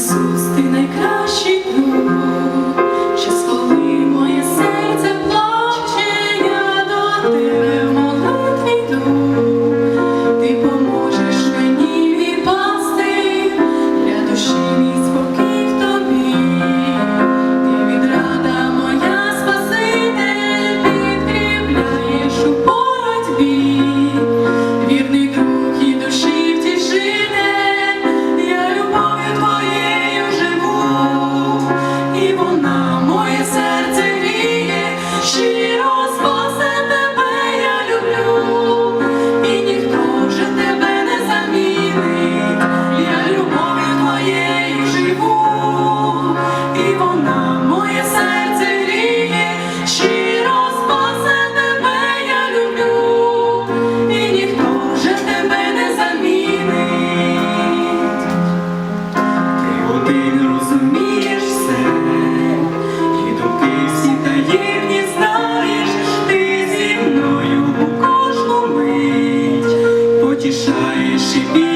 Jesus. потішаєш і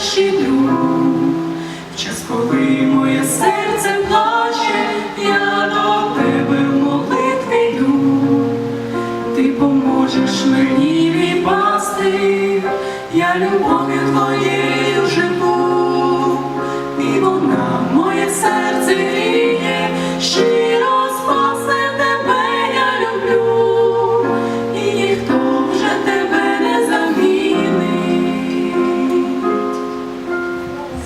Ісус, друг. В час, коли моє серце плаче, я до тебе в молитві йду. Ти поможеш мені мій я любов'ю твоєю